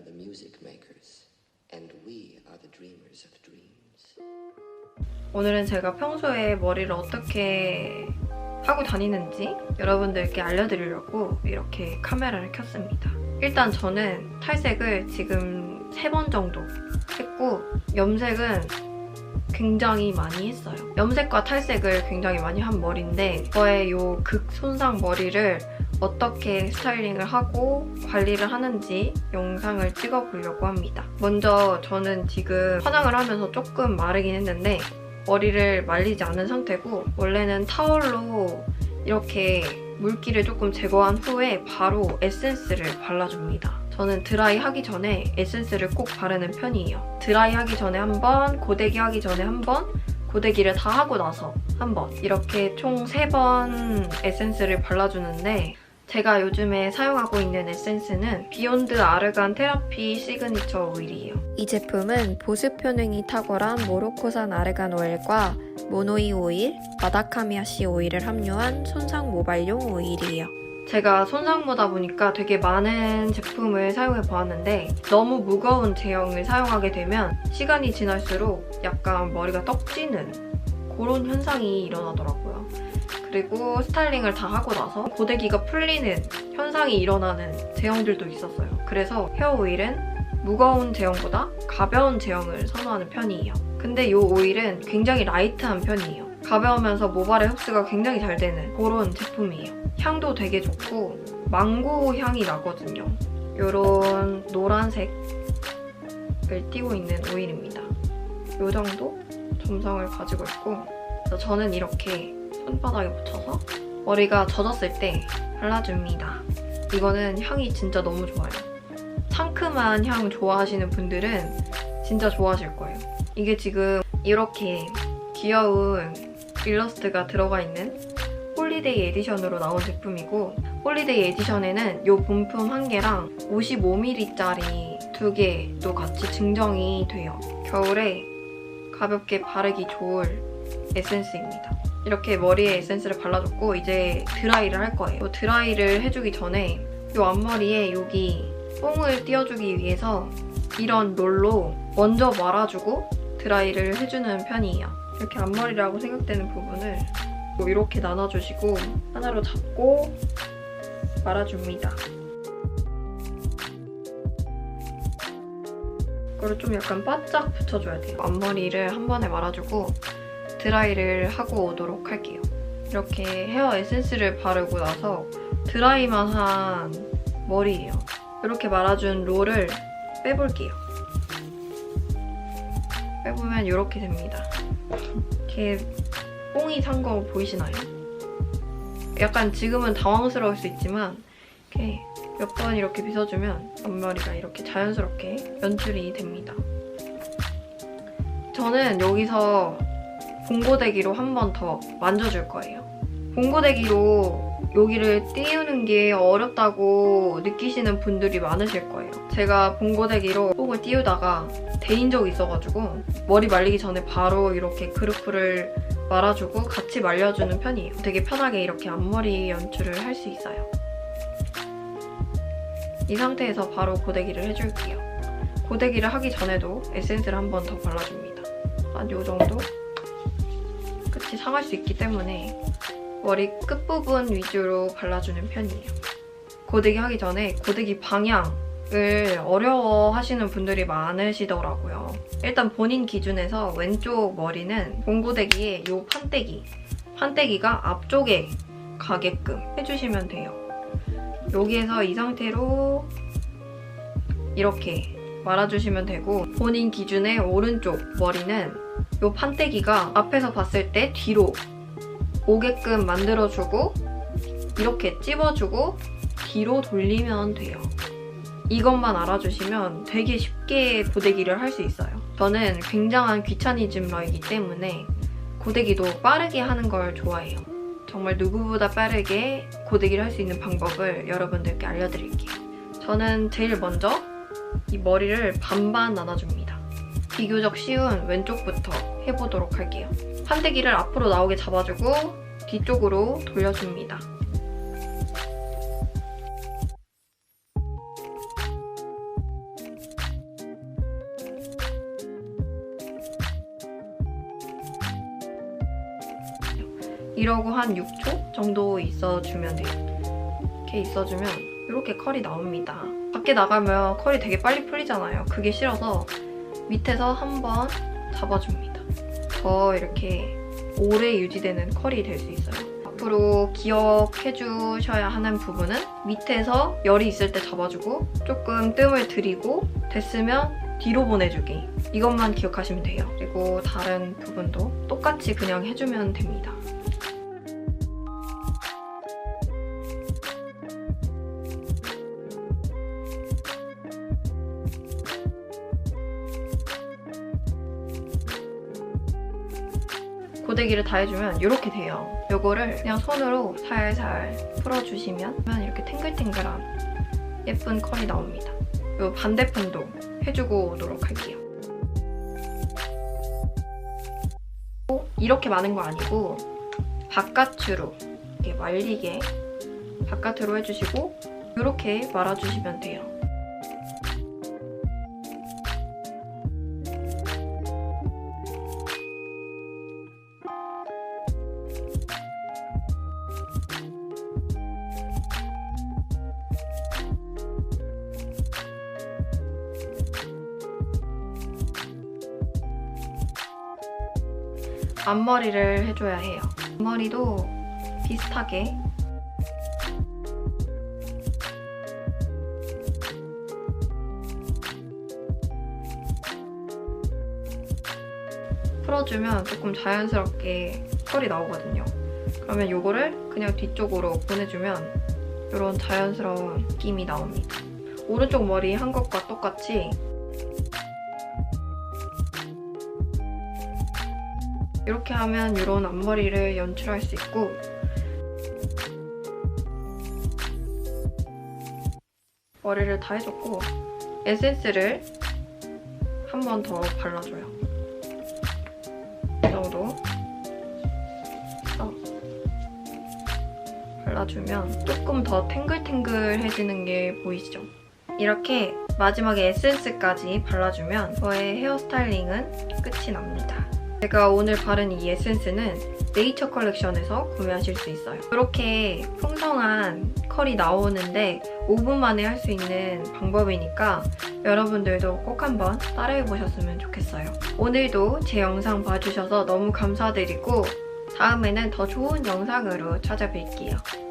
are the music makers, and we are the dreamers of dreams. 오늘은 제가 평소에 머리를 어떻게 하고 다니는지 여러분들께 알려드리려고 이렇게 카메라를 켰습니다. 일단 저는 탈색을 지금 세번 정도 했고 염색은 굉장히 많이 했어요. 염색과 탈색을 굉장히 많이 한 머리인데 저의 요 극손상 머리를 어떻게 스타일링을 하고 관리를 하는지 영상을 찍어보려고 합니다. 먼저 저는 지금 화장을 하면서 조금 마르긴 했는데 머리를 말리지 않은 상태고 원래는 타월로 이렇게 물기를 조금 제거한 후에 바로 에센스를 발라줍니다. 저는 드라이 하기 전에 에센스를 꼭 바르는 편이에요. 드라이 하기 전에 한 번, 고데기 하기 전에 한 번, 고데기를 다 하고 나서 한 번 이렇게 총세번 에센스를 발라주는데 제가 요즘에 사용하고 있는 에센스는 비욘드 아르간 테라피 시그니처 오일이에요. 이 제품은 보습 효능이 탁월한 모로코산 아르간 오일과 모노이 오일, 마다카미아씨 오일을 함유한 손상 모발용 오일이에요. 제가 손상모다 보니까 되게 많은 제품을 사용해 보았는데 너무 무거운 제형을 사용하게 되면 시간이 지날수록 약간 머리가 떡지는 그런 현상이 일어나더라고요. 그리고 스타일링을 다 하고 나서 고데기가 풀리는 현상이 일어나는 제형들도 있었어요. 그래서 헤어 오일은 무거운 제형보다 가벼운 제형을 선호하는 편이에요. 근데 이 오일은 굉장히 라이트한 편이에요. 가벼우면서 모발의 흡수가 굉장히 잘 되는 그런 제품이에요. 향도 되게 좋고 망고 향이 나거든요. 이런 노란색을 띄고 있는 오일입니다. 이 정도 점성을 가지고 있고 저는 이렇게 손바닥에 묻혀서 머리가 젖었을 때 발라줍니다. 이거는 향이 진짜 너무 좋아요. 상큼한 향 좋아하시는 분들은 진짜 좋아하실 거예요. 이게 지금 이렇게 귀여운 일러스트가 들어가 있는 홀리데이 에디션으로 나온 제품이고 홀리데이 에디션에는 이 본품 한 개랑 55ml짜리 두 개도 같이 증정이 돼요. 겨울에 가볍게 바르기 좋을 에센스입니다. 이렇게 머리에 에센스를 발라줬고 이제 드라이를 할 거예요. 드라이를 해주기 전에 이 앞머리에 여기 뽕을 띄워주기 위해서 이런 롤로 먼저 말아주고 드라이를 해주는 편이에요. 이렇게 앞머리라고 생각되는 부분을 뭐 이렇게 나눠주시고 하나로 잡고 말아줍니다. 이거를 좀 약간 바짝 붙여줘야 돼요. 앞머리를 한 번에 말아주고 드라이를 하고 오도록 할게요. 이렇게 헤어 에센스를 바르고 나서 드라이만 한 머리예요. 이렇게 말아준 롤을 빼볼게요. 빼보면 이렇게 됩니다. 이렇게 뽕이 산 거 보이시나요? 약간 지금은 당황스러울 수 있지만 이렇게 몇 번 이렇게 빗어주면 앞머리가 이렇게 자연스럽게 연출이 됩니다. 저는 여기서 봉고데기로 한 번 더 만져줄 거예요. 봉고데기로 여기를 띄우는 게 어렵다고 느끼시는 분들이 많으실 거예요. 제가 봉고데기로 뽕을 띄우다가 데인 적이 있어가지고 머리 말리기 전에 바로 이렇게 그루프를 말아주고 같이 말려주는 편이에요. 되게 편하게 이렇게 앞머리 연출을 할 수 있어요. 이 상태에서 바로 고데기를 해줄게요. 고데기를 하기 전에도 에센스를 한 번 더 발라줍니다. 한 요 정도? 끝이 상할 수 있기 때문에 머리 끝부분 위주로 발라주는 편이에요. 고데기 하기 전에 고데기 방향을 어려워 하시는 분들이 많으시더라고요. 일단 본인 기준에서 왼쪽 머리는 봉고데기의 이 판때기, 판때기가 앞쪽에 가게끔 해주시면 돼요. 여기에서 이 상태로 이렇게 말아주시면 되고 본인 기준의 오른쪽 머리는 이 판때기가 앞에서 봤을 때 뒤로 오게끔 만들어주고 이렇게 찝어주고 뒤로 돌리면 돼요. 이것만 알아주시면 되게 쉽게 고데기를 할 수 있어요. 저는 굉장한 귀차니즘러이기 때문에 고데기도 빠르게 하는 걸 좋아해요. 정말 누구보다 빠르게 고데기를 할 수 있는 방법을 여러분들께 알려드릴게요. 저는 제일 먼저 이 머리를 반반 나눠줍니다. 비교적 쉬운 왼쪽부터 해보도록 할게요. 판대기를 앞으로 나오게 잡아주고 뒤쪽으로 돌려줍니다. 이러고 한 6초 정도 있어주면 돼요. 이렇게 있어주면 이렇게 컬이 나옵니다. 밖에 나가면 컬이 되게 빨리 풀리잖아요. 그게 싫어서 밑에서 한번 잡아줍니다. 더 이렇게 오래 유지되는 컬이 될 수 있어요. 앞으로 기억해 주셔야 하는 부분은 밑에서 열이 있을 때 잡아주고 조금 뜸을 들이고 됐으면 뒤로 보내주기. 이것만 기억하시면 돼요. 그리고 다른 부분도 똑같이 그냥 해주면 됩니다. 고데기를 다 해주면 이렇게 돼요. 이거를 그냥 손으로 살살 풀어주시면 이렇게 탱글탱글한 예쁜 컬이 나옵니다. 이 반대편도 해주고 오도록 할게요. 이렇게 많은 거 아니고 바깥으로 이렇게 말리게 바깥으로 해주시고 이렇게 말아주시면 돼요. 앞머리를 해줘야 해요. 앞머리도 비슷하게 풀어주면 조금 자연스럽게 털이 나오거든요. 그러면 이거를 그냥 뒤쪽으로 보내주면 이런 자연스러운 느낌이 나옵니다. 오른쪽 머리 한 것과 똑같이 이렇게 하면 이런 앞머리를 연출할 수 있고 머리를 다 해줬고 에센스를 한 번 더 발라줘요. 이 정도 어. 발라주면 조금 더 탱글탱글해지는 게 보이시죠? 이렇게 마지막에 에센스까지 발라주면 저의 헤어스타일링은 끝이 납니다. 제가 오늘 바른 이 에센스는 네이처 컬렉션에서 구매하실 수 있어요. 이렇게 풍성한 컬이 나오는데 5분 만에 할 수 있는 방법이니까 여러분들도 꼭 한번 따라해 보셨으면 좋겠어요. 오늘도 제 영상 봐주셔서 너무 감사드리고 다음에는 더 좋은 영상으로 찾아뵐게요.